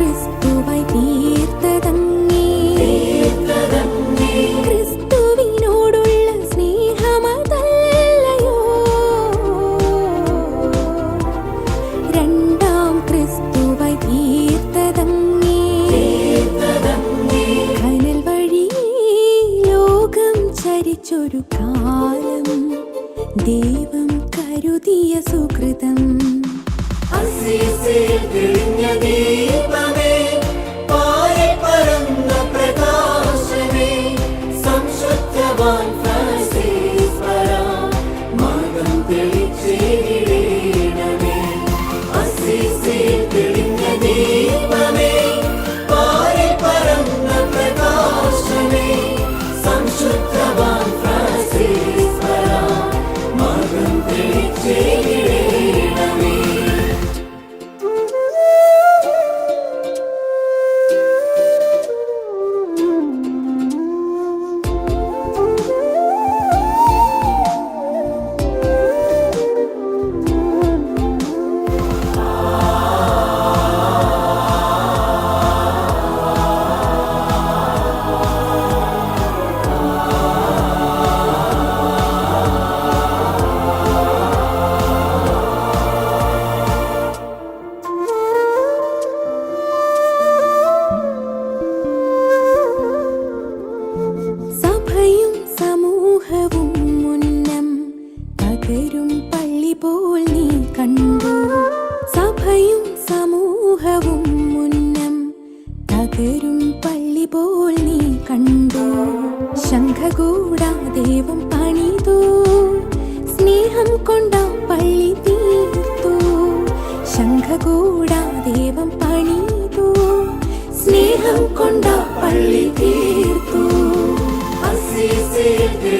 ക്രിസ്തുവായി ക്രിസ്തുവിനോടുള്ള സ്നേഹമതല്ലയോ. രണ്ടാം വഴി കാലം. ദൈവം കരുതിയ സുഹൃതം. പകരും പള്ളി പോൽ നീ കണ്ടു. സഭയും സമൂഹവും മുന്നം തകരും പള്ളി പോൽ നീ കണ്ടു. ശംഖകൂടാ ദേവം പണിതു. സ്നേഹം കൊണ്ട പള്ളി തീർത്തു. ശംഖകൂടാ ദേവം പണിതു. സ്നേഹം കൊണ്ട പള്ളി തീർത്തു. അസീസിൽ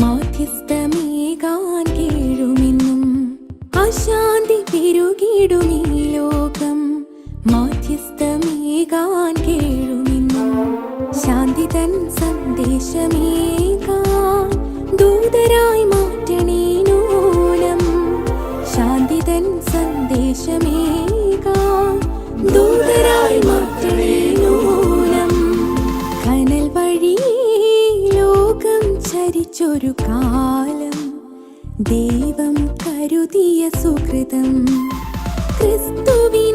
മാധ്യസ്ഥമേകാൻ കേഴുമെന്നും അശാന്തി പെരുകിടുമീ ലോകം. മാധ്യസ്ഥമേകാൻ കേഴുമെന്നും ശാന്തി തൻ സന്ദേശമേകാൻ ദൈവം കരുതിയ സുഹൃതം ക്രിസ്തുവിൻ